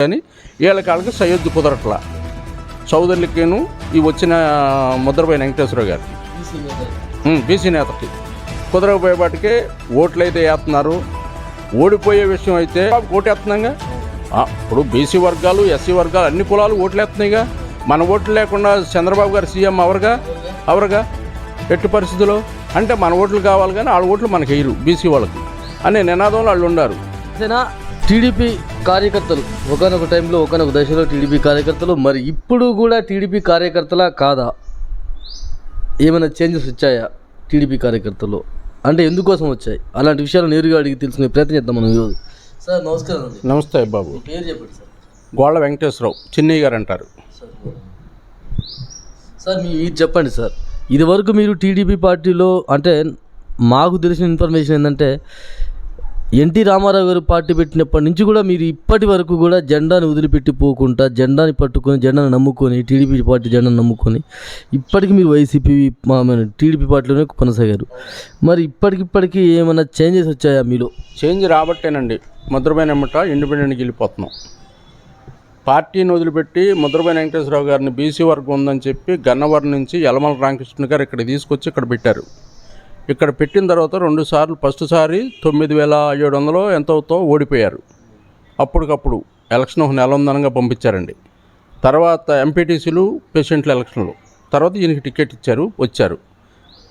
కానీ వీళ్ళకి వాళ్ళకి సయ్యద్దు కుదరట్లా. చౌదరులకేను ఈ వచ్చిన ముద్రపై వెంకటేశ్వర గారు. బీసీ నేతకి. కుదరకపోయేపాటికే ఓట్లు అయితే వేస్తున్నారు ఓడిపోయే విషయం అయితే ఓటేస్తున్నాగా ఇప్పుడు బీసీ వర్గాలు ఎస్సీ వర్గాలు అన్ని కులాలు ఓట్లు వేస్తున్నాయిగా మన ఓట్లు లేకుండా చంద్రబాబు గారు సీఎం అవరుగా? అవరుగా? ఎట్టి పరిస్థితుల్లో? అంటే మన ఓట్లు కావాలి కానీ వాళ్ళ ఓట్లు మనకి వేయరు బీసీ వాళ్ళకి. అనే నినాదంలో వాళ్ళు ఉన్నారు. టీడీపీ కార్యకర్తలు ఒకనొక టైంలో ఒకనొక దశలో టీడీపీ కార్యకర్తలు మరి ఇప్పుడు కూడా టీడీపీ కార్యకర్తలా కాదా? ఏమైనా చేంజెస్ వచ్చాయా టీడీపీ కార్యకర్తలు అంటే ఎందుకోసం వచ్చాయి? అలాంటి విషయాలు నేరుగా అడిగి తెలుసుకునే ప్రయత్నం చేద్దాం మనం ఈరోజు. సార్ నమస్కారం అండి. నమస్తే బాబు. పేరు చెప్పండి సార్. గోళ్ళ వెంకటేశ్వరరావు చిన్నయ్య గారు అంటారు. సార్ మీ ఇది చెప్పండి సార్. ఇది వరకు మీరు టీడీపీ పార్టీలో అంటే మాకు తెలిసిన ఇన్ఫర్మేషన్ ఏంటంటే ఎన్టీ రామారావు గారు పార్టీ పెట్టినప్పటి నుంచి కూడా మీరు ఇప్పటి వరకు కూడా జెండాని వదిలిపెట్టి పోకుండా జెండాని పట్టుకొని జెండాను నమ్ముకొని టీడీపీ పార్టీ జెండాను నమ్ముకొని ఇప్పటికి మీరు వైసీపీ మా టీడీపీ పార్టీలోనే కొనసాగారు. మరి ఇప్పటికిప్పటికీ ఏమైనా చేంజెస్ వచ్చాయా మీలో? చేంజ్ రాబట్టేనండి. మధురమైన ఎమ్మట ఇండిపెండెంట్కి వెళ్ళిపోతున్నాం. పార్టీని వదిలిపెట్టి ముద్రపైన వెంకటేశ్వరరావు గారిని బీసీ వర్గం ఉందని చెప్పి గన్నవరం నుంచి యలమల రామకృష్ణ గారు ఇక్కడ తీసుకొచ్చి ఇక్కడ పెట్టారు. ఇక్కడ పెట్టిన తర్వాత రెండు సార్లు ఫస్ట్ సారి తొమ్మిది వేల ఏడు వందలు ఎంతవుతో ఓడిపోయారు. అప్పటికప్పుడు ఎలక్షన్ ఒక నెల ఉందనగా పంపించారండి. తర్వాత ఎంపీటీసీలు పేషెంట్ల ఎలక్షన్లు. తర్వాత ఈయనకి టికెట్ ఇచ్చారు వచ్చారు.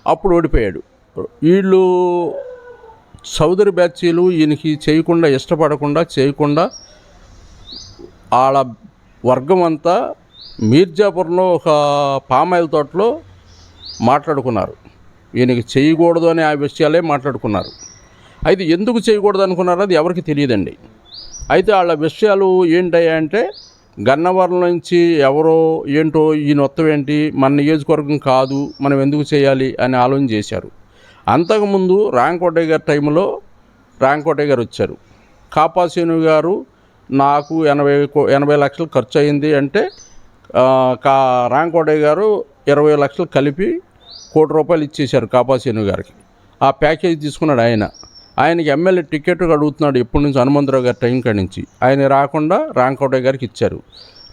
అప్పుడు ఓడిపోయాడు. వీళ్ళు సౌదరి బ్యాచీలు ఈయనకి చేయకుండా ఇష్టపడకుండా చేయకుండా వాళ్ళ వర్గం అంతా మీర్జాపురంలో ఒక పామాయిల్ తోటలో మాట్లాడుకున్నారు. ఈయనకి చేయకూడదు అనే ఆ విషయాలే మాట్లాడుకున్నారు. అయితే ఎందుకు చేయకూడదు అనుకున్నారు అది ఎవరికి తెలియదండి. అయితే వాళ్ళ విషయాలు ఏంటంటే అంటే గన్నవరం నుంచి ఎవరో ఏంటో ఈయన మొత్తం ఏంటి మన నియోజకవర్గం కాదు మనం ఎందుకు చేయాలి అని ఆలోచన చేశారు. అంతకుముందు రాంకోటయ్య గారి టైంలో రాంకోటయ్య గారు వచ్చారు. కాపాసేను గారు నాకు ఎనభై ఎనభై లక్షలు ఖర్చు అయింది అంటే కా రాంకోటయ్య గారు ఇరవై లక్షలు కలిపి కోటి రూపాయలు ఇచ్చేశారు కాపాసేను గారికి. ఆ ప్యాకేజ్ తీసుకున్నాడు ఆయన. ఆయనకి ఎమ్మెల్యే టికెట్ అడుగుతున్నాడు ఎప్పటి నుంచి హనుమంతరావు గారి టైం కాడి నుంచి. ఆయన రాకుండా రాంకోటయ్య గారికి ఇచ్చారు.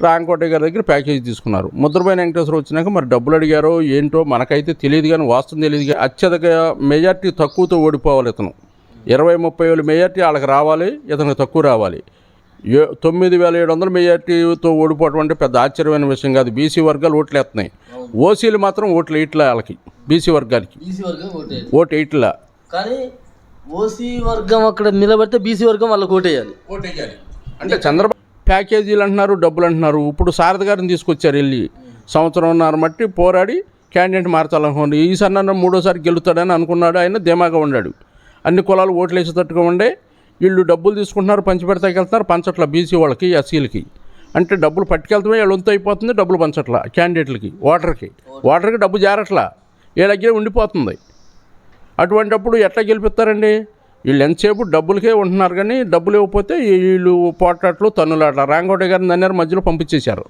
రాంకోటయ్య గారి దగ్గర ప్యాకేజ్ తీసుకున్నారు. ముద్రపైన వెంకటేశ్వర వచ్చినాక మరి డబ్బులు అడిగారో ఏంటో మనకైతే తెలియదు కానీ వాస్తవం తెలియదు కానీ అత్యధిక మెజార్టీ తక్కువతో ఓడిపోవాలి ఇతను. ఇరవై ముప్పై వేలు మెజార్టీ వాళ్ళకి రావాలి ఇతనికి తక్కువ రావాలి. తొమ్మిది వేల ఏడు వందల మెజార్టీతో ఓడిపోవడం అంటే పెద్ద ఆశ్చర్యమైన విషయం కాదు. బీసీ వర్గాలు ఓట్లు వేస్తున్నాయి ఓసీలు మాత్రం ఓట్లు వేయట్లే వాళ్ళకి బీసీ వర్గానికి. బీసీ వర్గం ఓటే ఓటు వేయట్లా కానీ ఓసీ వర్గం అక్కడ నిలబడితే బీసీ వర్గం వాళ్ళకి ఓటేయాలి ఓటేయాలి అంటే చంద్రబాబు ప్యాకేజీలు అంటున్నారు డబ్బులు అంటున్నారు. ఇప్పుడు శారద గారిని తీసుకొచ్చారు వెళ్ళి. సంవత్సరంన్నర మట్టి పోరాడి క్యాండిడేట్ మార్చాలనుకోండి ఈసారి నన్ను మూడోసారి గెలుతాడని అనుకున్నాడు. ఆయన ధీమాగా ఉన్నాడు అన్ని కులాలు ఓట్లు వేసేటట్టుగా ఉండే వీళ్ళు డబ్బులు తీసుకుంటున్నారు పంచిపెడతాకి వెళ్తున్నారు పంచట్ల బీసీ వాళ్ళకి ఎస్సీలకి. అంటే డబ్బులు పట్టుకెళ్తామే వీళ్ళు వంతు అయిపోతుంది డబ్బులు పంచట్ల క్యాండిడేట్లకి ఓటర్కి. ఓటర్కి డబ్బు జారట్లా. వీళ్ళ దగ్గర ఉండిపోతుంది. అటువంటప్పుడు ఎట్లా గెలిపిస్తారండి? వీళ్ళు ఎంతసేపు డబ్బులకే ఉంటున్నారు కానీ డబ్బులు ఇవ్వకపోతే వీళ్ళు పోట్లాట్లు తన్నులాట. రాంకోట గారిని దాన్ని మధ్యలో పంపించేశారు.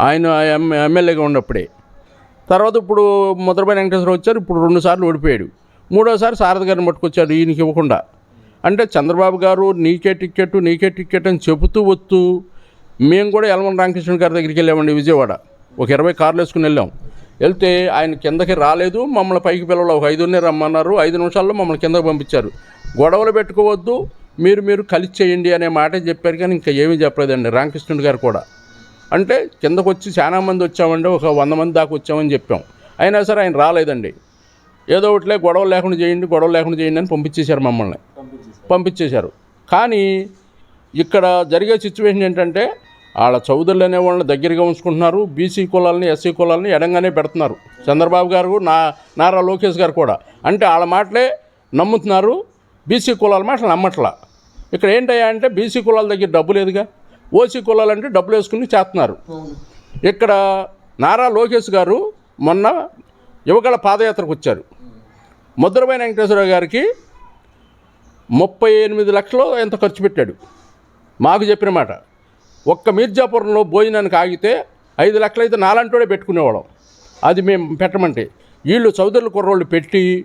ఆయన ఎమ్మెల్యేగా ఉన్నప్పుడే. తర్వాత ఇప్పుడు ముద్రబాయి వెంకటేశ్వర వచ్చారు ఇప్పుడు రెండు సార్లు ఓడిపోయాడు. మూడోసారి శారద గారిని పట్టుకొచ్చారు ఈయనకి ఇవ్వకుండా. అంటే చంద్రబాబు గారు నీకే టిక్కెట్టు నీకే టిక్కెట్ అని చెబుతూ వస్తూ మేము కూడా యలమన్ రామకృష్ణ గారి దగ్గరికి వెళ్ళామండి విజయవాడ. ఒక ఇరవై కార్లు వేసుకుని వెళ్ళాం. వెళ్తే ఆయన కిందకి రాలేదు మమ్మల్ని పైకి పిల్లలు ఒక ఐదున్నే రమ్మన్నారు ఐదు నిమిషాల్లో మమ్మల్ని కిందకి పంపించారు. గొడవలు పెట్టుకోవద్దు మీరు మీరు కలిసి చేయండి అనే మాట చెప్పారు కానీ ఇంకా ఏమీ చెప్పలేదండి రామకృష్ణుడు గారు కూడా. అంటే కిందకు వచ్చి చాలా మంది వచ్చామండి ఒక వంద మంది దాకా వచ్చామని చెప్పాం. అయినా సరే ఆయన రాలేదండి. ఏదో ఒకటిలే గొడవలు లేకుండా చేయండి గొడవలు లేకుండా చేయండి అని పంపించేశారు మమ్మల్ని. పంపించేశారు. కానీ ఇక్కడ జరిగే సిచ్యువేషన్ ఏంటంటే వాళ్ళ చౌదరులు అనే వాళ్ళని దగ్గరగా ఉంచుకుంటున్నారు బీసీ కులాలని ఎస్సీ కులాలని ఎడంగానే పెడుతున్నారు. చంద్రబాబు గారు నా నారా లోకేష్ గారు కూడా. అంటే వాళ్ళ మాటలే నమ్ముతున్నారు బీసీ కులాల మాటలు నమ్మట్లా. ఇక్కడ ఏంటయ్యా అంటే బీసీ కులాల దగ్గర డబ్బు లేదుగా. ఓసీ కులాలు అంటే డబ్బులు వేసుకుని చేస్తున్నారు. ఇక్కడ నారా లోకేష్ గారు మొన్న యువగల పాదయాత్రకు వచ్చారు. ముద్రమైన వెంకటేశ్వరరావు గారికి ముప్పై ఎనిమిది లక్షలు ఎంత ఖర్చు పెట్టాడు? మాకు చెప్పిన మాట. ఒక్క మీర్జాపురంలో భోజనానికి ఆగితే ఐదు లక్షలు అయితే నాలంటోడే పెట్టుకునేవాళ్ళం. అది మేము పెట్టమంటే. వీళ్ళు చౌదరుల కుర్రోళ్ళు పెట్టి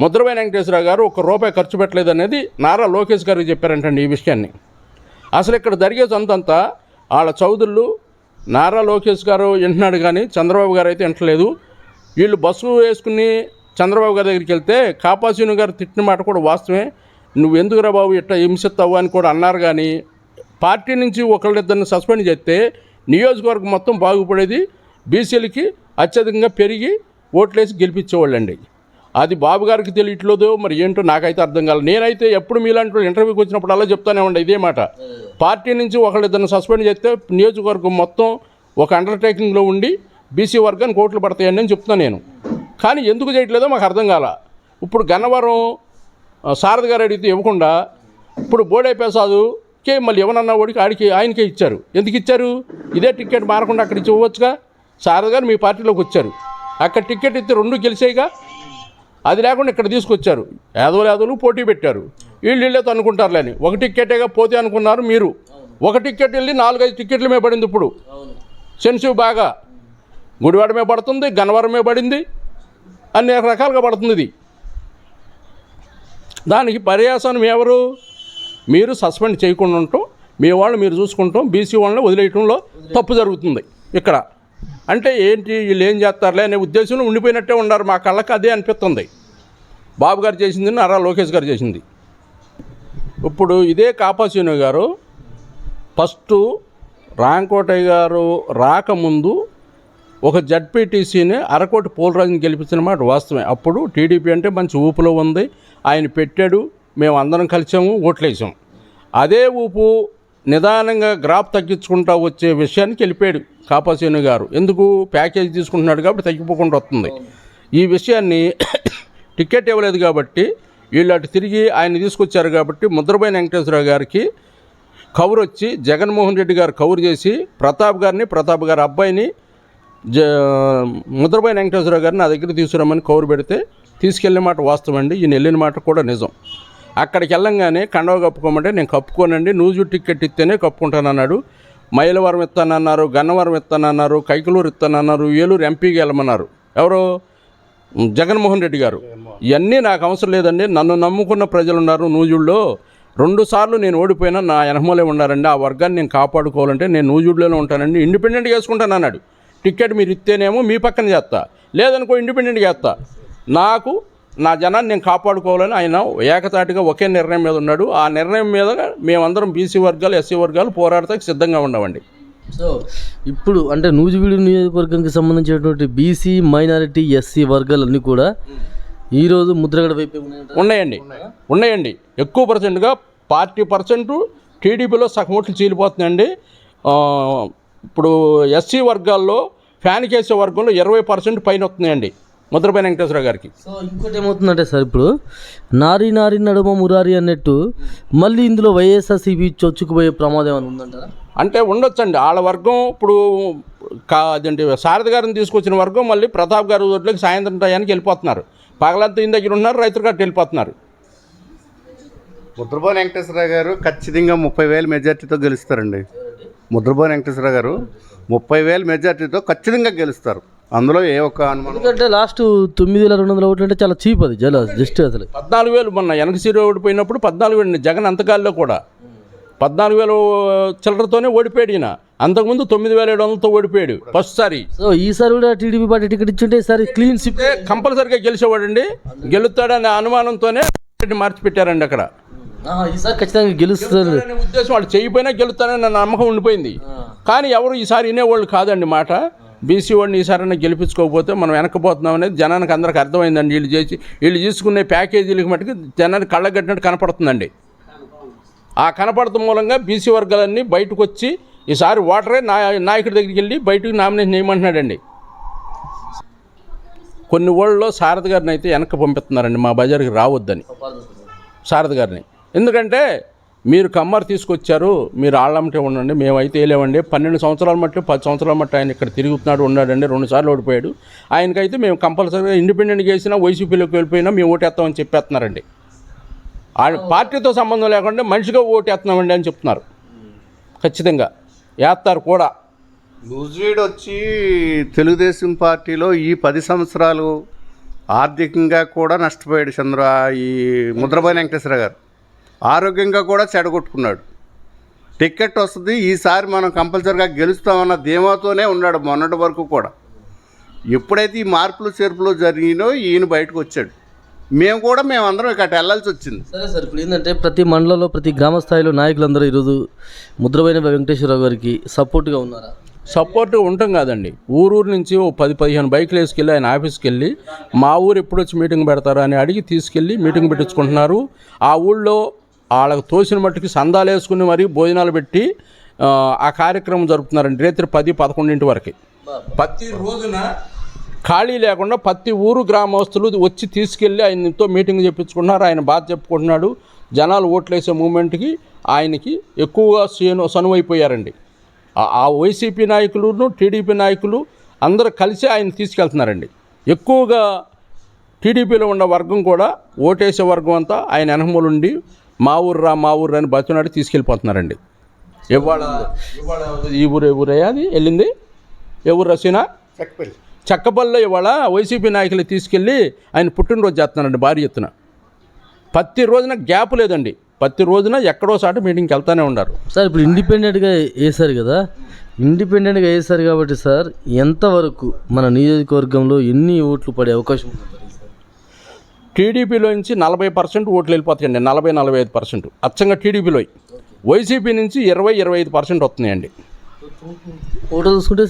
ముద్రపైన వెంకటేశ్వరరావు గారు ఒక్క రూపాయి ఖర్చు పెట్టలేదు అనేది నారా లోకేష్ గారికి చెప్పారంటండి ఈ విషయాన్ని. అసలు ఇక్కడ జరిగే సొంతంతా వాళ్ళ చౌదరులు నారా లోకేష్ గారు వింటున్నాడు కానీ చంద్రబాబు గారు అయితే వింటలేదు. వీళ్ళు బస్సు వేసుకుని చంద్రబాబు గారి దగ్గరికి వెళ్తే కాపాసీను గారు తిట్టిన మాట కూడా వాస్తవమే. నువ్వు ఎందుకురా బాబు ఇట్లా హింసిస్తావు అని కూడా అన్నారు కానీ పార్టీ నుంచి ఒకళ్ళిద్దరిని సస్పెండ్ చేస్తే నియోజకవర్గం మొత్తం బాగుపడేది బీసీలకి అత్యధికంగా పెరిగి ఓట్లేసి గెలిపించేవాళ్ళండి. అది బాబు గారికి తెలియట్లేదు మరి ఏంటో నాకైతే అర్థం కాలేదు. నేనైతే ఎప్పుడు మీలాంటి వాళ్ళు ఇంటర్వ్యూకి వచ్చినప్పుడు అలా చెప్తానే ఉండే ఇదే మాట. పార్టీ నుంచి ఒకళ్ళిద్దరిని సస్పెండ్ చేస్తే నియోజకవర్గం మొత్తం ఒక అండర్టేకింగ్లో ఉండి బీసీ వర్గానికి ఓట్లు పడతాయండి అని చెప్తున్నాను నేను. కానీ ఎందుకు చేయట్లేదో మాకు అర్థం కాల. ఇప్పుడు గన్నవరం శారద సారథి గారు అడిగితే ఇవ్వకుండా ఇప్పుడు బోడే ప్రసాదుకే మళ్ళీ ఎవరన్నా ఓడికి ఆడికి ఆయనకే ఇచ్చారు. ఎందుకు ఇచ్చారు? ఇదే టికెట్ మారకుండా అక్కడ ఇచ్చి ఇవ్వచ్చుగా సారథి గారు మీ పార్టీలోకి వచ్చారు. అక్కడ టికెట్ ఇస్తే రెండు గెలిచాయిగా? అది లేకుండా ఇక్కడ తీసుకొచ్చారు. యాదవులు యాదవులు పోటీ పెట్టారు. వీళ్ళు వీళ్ళే అనుకుంటారులేని ఒక టిక్కెటేగా పోతే అనుకున్నారు మీరు. ఒక టిక్కెట్ వెళ్ళి నాలుగైదు టిక్కెట్ల మీద పడింది ఇప్పుడు. సెన్సివ్ బాగా. గుడివాడ మీద పడుతుంది గన్నవరం మీద పడింది. అన్ని రకాలుగా పడుతుంది ఇది. దానికి పర్యాసనం ఎవరు? మీరు సస్పెండ్ చేయకుండా ఉండటం మీ వాళ్ళు మీరు చూసుకుంటాం బీసీ వాళ్ళని వదిలేయటంలో తప్పు జరుగుతుంది ఇక్కడ. అంటే ఏంటి? వీళ్ళు ఏం చేస్తారులే అనే ఉద్దేశంలో ఉండిపోయినట్టే ఉన్నారు. మా కళ్ళకి అదే అనిపిస్తుంది. బాబు గారు చేసింది నారా లోకేష్ గారు చేసింది. ఇప్పుడు ఇదే కాపాసీను గారు ఫస్ట్ రాంకోటయ్య గారు రాకముందు ఒక జడ్పీటీసీని అరకోటి పోలరాజుని గెలిపించిన మాట వాస్తవమే. అప్పుడు టీడీపీ అంటే మంచి ఊపులో ఉంది. ఆయన పెట్టాడు. మేము అందరం కలిసాము ఓట్లేసాం. అదే ఊపు నిదానంగా గ్రాఫ్ తగ్గించుకుంటా వచ్చే విషయానికి వెళ్ళిపోయాడు కాపాసేను గారు. ఎందుకు? ప్యాకేజ్ తీసుకుంటున్నాడు కాబట్టి తగ్గిపోకుండా వస్తుంది. ఈ విషయాన్ని టికెట్ ఇవ్వలేదు కాబట్టి వీళ్ళు అటు తిరిగి ఆయన తీసుకొచ్చారు కాబట్టి ముద్రబైన వెంకటేశ్వరరావు గారికి కవర్ వచ్చి జగన్మోహన్ రెడ్డి గారు కవర్ చేసి ప్రతాప్ గారిని ప్రతాప్ గారి అబ్బాయిని జ ముద్రబాయి వెంకటేశ్వరరావు గారిని నా దగ్గర తీసుకురమ్మని కౌరు పెడితే తీసుకెళ్ళిన మాట వాస్తవం అండి. ఈయన వెళ్ళిన మాట కూడా నిజం. అక్కడికి వెళ్ళంగానే కండవ కప్పుకోమంటే నేను కప్పుకోనండి. నూజు టికెట్ ఇస్తేనే కప్పుకుంటానన్నాడు. మైలవరం ఇస్తానన్నారు గన్నవరం ఇస్తానన్నారు కైకలూరు ఇస్తానన్నారు ఏలూరు ఎంపీకి వెళ్ళమన్నారు. ఎవరు? జగన్మోహన్ రెడ్డి గారు. ఇవన్నీ నాకు అవసరం లేదండి. నన్ను నమ్ముకున్న ప్రజలు ఉన్నారు నూజుల్లో. రెండు సార్లు నేను ఓడిపోయినా నా ఎనమలే ఉన్నారండి ఆ వర్గాన్ని నేను కాపాడుకోవాలంటే నేను నూజుడ్లోనే ఉంటానండి. ఇండిపెండెంట్గా వేసుకుంటాను అన్నాడు టికెట్ మీరు ఇస్తేనేమో మీ పక్కన చేస్తా. లేదనుకో ఇండిపెండెంట్గా చేస్తా. నాకు నా జనాన్ని నేను కాపాడుకోవాలని ఆయన ఏకతాటిగా ఒకే నిర్ణయం మీద ఉన్నాడు. ఆ నిర్ణయం మీద మేమందరం బీసీ వర్గాలు ఎస్సీ వర్గాలు పోరాడతానికి సిద్ధంగా ఉన్నామండి. సో ఇప్పుడు అంటే నూజివీడు నియోజకవర్గానికి సంబంధించినటువంటి బీసీ మైనారిటీ ఎస్సీ వర్గాలన్నీ కూడా ఈరోజు ముద్రగడ వైపే? ఉన్నాయండి. ఉన్నాయండి. ఎక్కువ పర్సెంట్గా పార్టీ పర్సెంట్ టీడీపీలో సగం ఓట్లు చీలిపోతున్నాయండి. ఆ, ఇప్పుడు ఎస్సీ వర్గాల్లో ఫ్యాన్ కేసే వర్గంలో ఇరవై పర్సెంట్ పైన వస్తున్నాయండి. ముద్రపైన వెంకటేశ్వర గారికి. సో ఇంకోటి ఏమవుతుందంటే సార్ ఇప్పుడు నారి నారి నడుమ మురారి అన్నట్టు మళ్ళీ ఇందులో వైఎస్ఆర్సీపీ చొచ్చుకుపోయే ప్రమాదం ఏమైనా ఉందంటారా? అంటే ఉండొచ్చండి. వాళ్ళ వర్గం ఇప్పుడు కా అదేంటి శారద గారిని తీసుకొచ్చిన వర్గం మళ్ళీ ప్రతాప్ గారి ఓట్లకి సాయంత్రం టయానికి వెళ్ళిపోతున్నారు. పగలంతా ఈయన దగ్గర ఉన్నారు రైతులు గట్ట వెళ్ళిపోతున్నారు. ముద్రబోని వెంకటేశ్వరరావు గారు ఖచ్చితంగా ముప్పై వేల మెజార్టీతో గెలుస్తారండి. ముద్రబోని వెంకటేశ్వరరావు గారు ముప్పై వేల మెజార్టీతో ఖచ్చితంగా గెలుస్తారు. అందులో ఏ ఒక్క అనుమానం? ఎందుకంటే లాస్ట్ తొమ్మిది వేల రెండు వందల ఓట్లు అంటే చాలా చీప్ అది జల జస్ట్ అసలు. పద్నాలుగు వేలు మొన్న వెనక సీరు ఓడిపోయినప్పుడు పద్నాలుగు వేలు జగన్ అంతకాల్లో కూడా. పద్నాలుగు వేలు చిల్లరతోనే ఓడిపోయాడు ఈయన. అంతకుముందు తొమ్మిది వేల ఏడు వందలతో ఓడిపోయాడు ఫస్ట్ సారి. సో ఈసారి కూడా టీడీపీ పార్టీ టికెట్ ఇచ్చుంటే ఈసారి క్లీన్ స్విప్ కంపల్సరిగా గెలిచేవాడండి. గెలుస్తాడనే అనుమానంతోనే మార్చి పెట్టారండి అక్కడ. ఈసారి ఖచ్చితంగా గెలుస్తారు. అనే ఉద్దేశం వాళ్ళు చేయకపోయినా గెలుస్తారని నా నమ్మకం ఉండిపోయింది. కానీ ఎవరు ఈసారి వినేవాళ్ళు కాదండి మాట. బీసీ వాడిని ఈసారైనా గెలిపించుకోకపోతే మనం వెనకపోతున్నాం అనేది జనానికి అందరికి అర్థమైందండి. వీళ్ళు చేసి వీళ్ళు తీసుకునే ప్యాకేజీలకు మటుకు జనానికి కళ్ళగట్టినట్టు కనపడుతుందండి. ఆ కనపడటం మూలంగా బీసీ వర్గాలన్నీ బయటకు వచ్చి ఈసారి ఓటరే నా నాయకుడి దగ్గరికి వెళ్ళి బయటకు నామినేషన్ చేయమంటున్నాడండి కొన్ని ఊళ్ళలో శారద గారిని అయితే వెనక్కి పంపిస్తున్నారండి. మా బజార్కి రావద్దని. శారద గారిని. ఎందుకంటే మీరు కమ్మర్ తీసుకొచ్చారు మీరు ఆళ్ళమ్మటే ఉండండి మేమైతే వేయలేమండి పన్నెండు సంవత్సరాల మట్టి పది సంవత్సరాల మట్టి ఆయన ఇక్కడ తిరుగుతున్నాడు ఉన్నాడండి రెండు సార్లు ఓడిపోయాడు. ఆయనకైతే మేము కంపల్సరీగా ఇండిపెండెంట్గా వేసినా వైసీపీలోకి వెళ్ళిపోయినా మేము ఓటేస్తామని చెప్పేస్తున్నారండి. ఆయన పార్టీతో సంబంధం లేకుండా మనిషిగా ఓటేస్తున్నామండి అని చెప్తున్నారు. ఖచ్చితంగా. వేస్తారు కూడా. నూజివీడ్ వచ్చి తెలుగుదేశం పార్టీలో ఈ పది సంవత్సరాలు ఆర్థికంగా కూడా నష్టపోయాడు చంద్ర ఈ ముద్రబాయి వెంకటేశ్వర గారు. ఆరోగ్యంగా కూడా చెడగొట్టుకున్నాడు. టికెట్ వస్తుంది ఈసారి మనం కంపల్సరిగా గెలుస్తామన్న ధీమాతోనే ఉన్నాడు మొన్నటి వరకు కూడా. ఎప్పుడైతే ఈ మార్పులు చేర్పులు జరిగినో ఈయన బయటకు వచ్చాడు. మేము కూడా మేమందరం ఇక్కడ వెళ్ళాల్సి వచ్చింది. సరే సార్ ఇప్పుడు ఏంటంటే ప్రతి మండలంలో ప్రతి గ్రామ స్థాయిలో నాయకులందరూ ఈరోజు ముద్రమైన వెంకటేశ్వరరావు గారికి సపోర్ట్గా ఉన్నారా? సపోర్ట్ ఉండటం కాదండి. ఊరూరు నుంచి ఓ పది పదిహేను బైకులు వేసుకెళ్ళి ఆయన ఆఫీస్కి వెళ్ళి మా ఊరు ఎప్పుడు వచ్చి మీటింగ్ పెడతారా అని అడిగి తీసుకెళ్ళి మీటింగ్ పెట్టించుకుంటున్నారు. ఆ ఊళ్ళో వాళ్ళకి తోసిన మట్టుకి సందాలు వేసుకుని మరీ భోజనాలు పెట్టి ఆ, కార్యక్రమం జరుపుతున్నారండి. రాత్రి పది పదకొండింటి వరకు. ప్రతి రోజున ఖాళీ లేకుండా ప్రతి ఊరు గ్రామస్తులు వచ్చి తీసుకెళ్ళి ఆయనతో మీటింగ్ చెప్పించుకుంటున్నారు ఆయన బాధ చెప్పుకుంటున్నాడు. జనాలు ఓట్లేసే మూమెంట్కి ఆయనకి ఎక్కువగా సను సనువైపోయారండి. ఆ- ఆ వైసీపీ నాయకులను టీడీపీ నాయకులు అందరూ కలిసి ఆయన తీసుకెళ్తున్నారండి. ఎక్కువగా టీడీపీలో ఉన్న వర్గం కూడా ఓటేసే వర్గం అంతా ఆయన వెనకములుండి మా ఊర్రా మా ఊర్రా అని బతినాడు తీసుకెళ్ళిపోతున్నారండి. ఇవాళ ఇవాళ ఈ ఊరు ఏ ఊరయ్యా అది? వెళ్ళింది? ఊరు రసీనా? చెక్కపల్లి. చక్కబల్లో ఇవాళ వైసీపీ నాయకులు తీసుకెళ్ళి ఆయన పుట్టినరోజు చేస్తున్నారండి భారీ ఎత్తున. ప్రతి రోజున గ్యాప్ లేదండి. ప్రతి రోజున ఎక్కడో సాట మీటింగ్కి వెళ్తానే ఉన్నారు. సార్ ఇప్పుడు ఇండిపెండెంట్గా వేశారు కదా ఇండిపెండెంట్గా వేశారు కాబట్టి సార్ ఎంతవరకు మన నియోజకవర్గంలో ఎన్ని ఓట్లు పడే అవకాశం ఉంది? టీడీపీలో నుంచి నలభై పర్సెంట్ ఓట్లు వెళ్ళిపోతాయండి నలభై నలభై ఐదు పర్సెంట్. అచ్చంగా టీడీపీలో. వైసీపీ నుంచి ఇరవై ఇరవై ఐదు పర్సెంట్ వస్తున్నాయండి. ఓట్లు చూసుకుంటే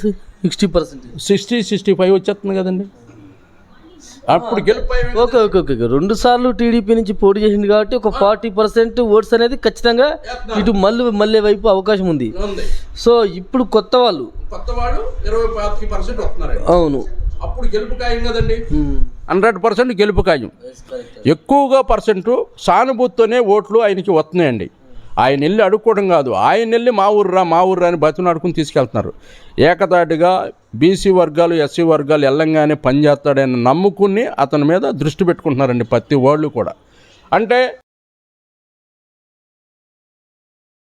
sixty percent. Sixty sixty five వచ్చేస్తుంది కదండి. అప్పుడు ఓకే ఓకే ఓకే. రెండు సార్లు టీడీపీ నుంచి పోటీ చేసింది కాబట్టి ఒక ఫార్టీ పర్సెంట్ ఓట్స్ అనేది ఖచ్చితంగా ఇటు మళ్ళీ మళ్ళీ వైపు అవకాశం ఉంది. సో ఇప్పుడు కొత్త వాళ్ళు కొత్త వాళ్ళు ఇరవై పర్సెంట్ వస్తున్నారండి. అవును. అప్పుడు గెలుపు ఖాయం కదండి. హండ్రెడ్ పర్సెంట్ గెలుపు ఖాయం. ఎక్కువగా పర్సెంట్ సానుభూతితోనే ఓట్లు ఆయనకి వస్తున్నాయండి ఆయన వెళ్ళి అడుక్కోవడం కాదు. ఆయన వెళ్ళి మా ఊర్రా మా ఊర్రా అని బతును అడుకుని తీసుకెళ్తున్నారు. ఏకతాటిగా బీసీ వర్గాలు ఎస్సీ వర్గాలు వెళ్ళంగానే పనిచేస్తాడని నమ్ముకుని అతని మీద దృష్టి పెట్టుకుంటున్నారండి ప్రతి వాళ్ళు కూడా. అంటే